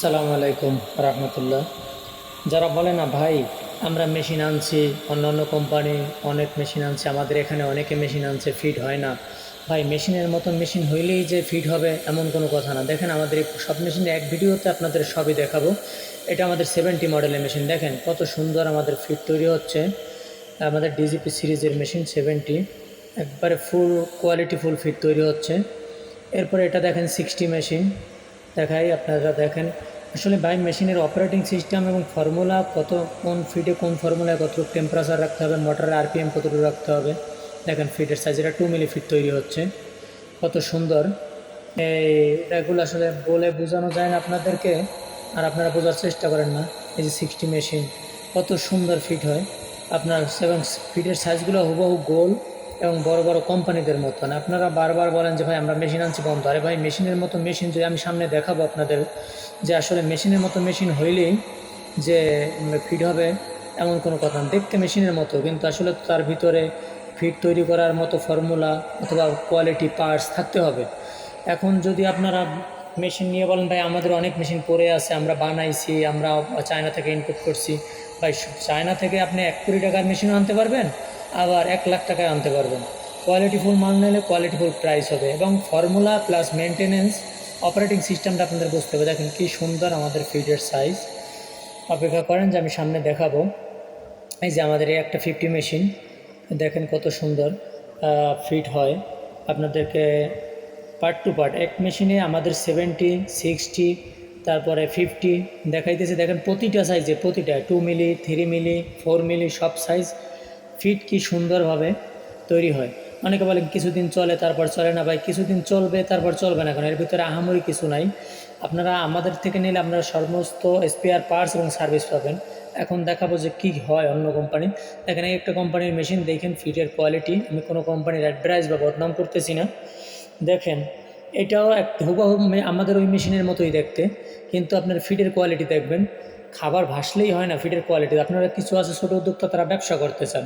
আসসালামু আলাইকুম রহমতুল্লাহ। যারা বলে না, ভাই, আমরা মেশিন আনছি অন্য অন্য কোম্পানি অনেক মেশিন আনছে, আমাদের এখানে অনেকে মেশিন আনছে, ফিট হয় না। ভাই, মেশিনের মতন মেশিন হইলেই যে ফিট হবে, এমন কোনো কথা না। দেখেন, আমাদের সব মেশিন এক ভিডিওতে আপনাদের সবই দেখাবো। এটা আমাদের সেভেন্টি মডেলের মেশিন। দেখেন, কত সুন্দর আমাদের ফিট তৈরি হচ্ছে। আমাদের ডিজিপি সিরিজের মেশিন সেভেন্টি একবারে ফুল কোয়ালিটি ফুল ফিট তৈরি হচ্ছে। এরপরে এটা দেখেন সিক্সটি মেশিন দেখাই, আপনারা দেখেন। আসলে বাই মেশিনের অপারেটিং সিস্টেম এবং ফর্মুলা কত, কোন ফিটে কোন ফর্মুলায় কতটুকু টেম্পারেচার রাখতে হবে মোটরের আরপিএম কতটুকু রাখতে হবে। দেখেন ফিটের সাইজ এটা টু মিলি ফিট তৈরি হচ্ছে। কত সুন্দর। এই এগুলো আসলে বলে বোঝানো যায় না আপনাদেরকে, আর আপনারা বোঝার চেষ্টা করেন না। এই যে সিক্সটি মেশিন কত সুন্দর ফিট হয়। আপনার সেভেন ফিটের সাইজগুলো হুবহু গোল। এবং বড় বড় কোম্পানিদের মতন। আপনারা বারবার বলেন যে, ভাই, আমরা মেশিন আনছি বন্ধ। আরে ভাই, মেশিনের মতো মেশিন যদি আমি সামনে দেখাবো আপনাদের, যে আসলে মেশিনের মতো মেশিন হইলেই যে ফিট হবে, এমন কোনো কথা দেখতে মেশিনের মতো, কিন্তু আসলে তার ভিতরে ফিট তৈরি করার মতো ফর্মুলা অথবা কোয়ালিটি পার্টস থাকতে হবে। এখন যদি আপনারা মেশিন নিয়ে বলেন, ভাই, আমাদের অনেক মেশিন পড়ে আছে, আমরা বানাইছি, আমরা চায়না থেকে ইনপুট করছি। ভাই চায়না থেকে আপনি এক কোটি টাকার মেশিনও আনতে পারবেন আবার এক লাখ টাকায় আনতে পারবেন। কোয়ালিটিফুল মাল নিলে কোয়ালিটিফুল প্রাইস হবে এবং ফর্মুলা প্লাস মেনটেনেন্স অপারেটিং সিস্টেমটা আপনাদের বুঝতে হবে। দেখেন কী সুন্দর আমাদের ফিডের সাইজ অপেক্ষা করেন যে আমি সামনে দেখাবো। এই যে আমাদের এই একটা ফিফটি মেশিন দেখেন কত সুন্দর ফিট হয়। আপনাদেরকে পার্ট টু পার্ট এক মেশিনে আমাদের সেভেন্টি সিক্সটি তারপরে ফিফটি দেখাইতেছে। দেখেন প্রতিটা সাইজে প্রতিটা two milli three milli four milli সব সাইজ ফিট কি সুন্দরভাবে তৈরি হয়। অনেকে বলে কিছুদিন চলে, তারপর চলে না ভাই। কিছুদিন চলবে, তারপর চলবে না কারণ এর ভিতরে আহামরি কিছু নাই। আপনারা আমাদের থেকে নিলে আপনারা সমস্ত স্পেয়ার পার্টস এবং সার্ভিস পাবেন। এখন দেখাবো যে কী হয় অন্য কোম্পানি দেখেন, এই একটা কোম্পানির মেশিন দেখেন ফিটের কোয়ালিটি আমি কোনো কোম্পানির অ্যাডভাইস বা বদনাম করতেছি না। দেখেন এটাও এক হুবহু আমাদের ওই মেশিনের মতোই দেখতে, কিন্তু আপনার ফিডের কোয়ালিটি দেখবেন। খাবার ভাসলেই হয় না ফিডের কোয়ালিটি আপনারা কিছু আছে ছোটো উদ্যোক্তা তারা ব্যবসা করতে চান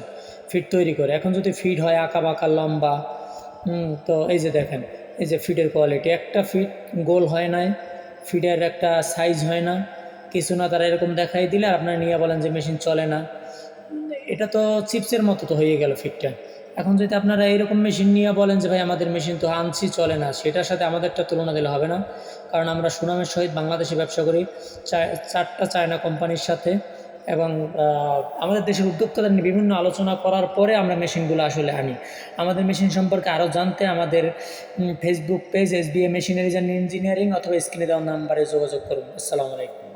ফিড তৈরি করে। এখন যদি ফিড হয় আঁকা বাঁকা, লম্বা তো এই যে দেখেন, এই যে ফিডের কোয়ালিটি একটা ফিড গোল হয় নাই ফিডের একটা সাইজ হয় না, কিছু না তারা এরকম দেখাই দিলে আপনারা নিয়ে বলেন যে মেশিন চলে না। এটা তো চিপসের মতো তো হয়ে গেল ফিটটা এখন যদি আপনারা এইরকম মেশিন নিয়ে বলেন যে, ভাই, আমাদের মেশিন তো আনছি, চলে না। সেটার সাথে আমাদেরটা তুলনা দিলে হবে না। কারণ আমরা সুনামের সহিত বাংলাদেশে ব্যবসা করি চারটা চায়না কোম্পানির সাথে এবং আমাদের দেশের উদ্যোক্তাদের নিয়ে বিভিন্ন আলোচনা করার পরে আমরা মেশিনগুলো আসলে আনি। আমাদের মেশিন সম্পর্কে আরও জানতে আমাদের Facebook page S B A machineries and engineering অথবা স্ক্রিনে দেওয়ার নাম্বারে যোগাযোগ করুন। আসসালামু আলাইকুম।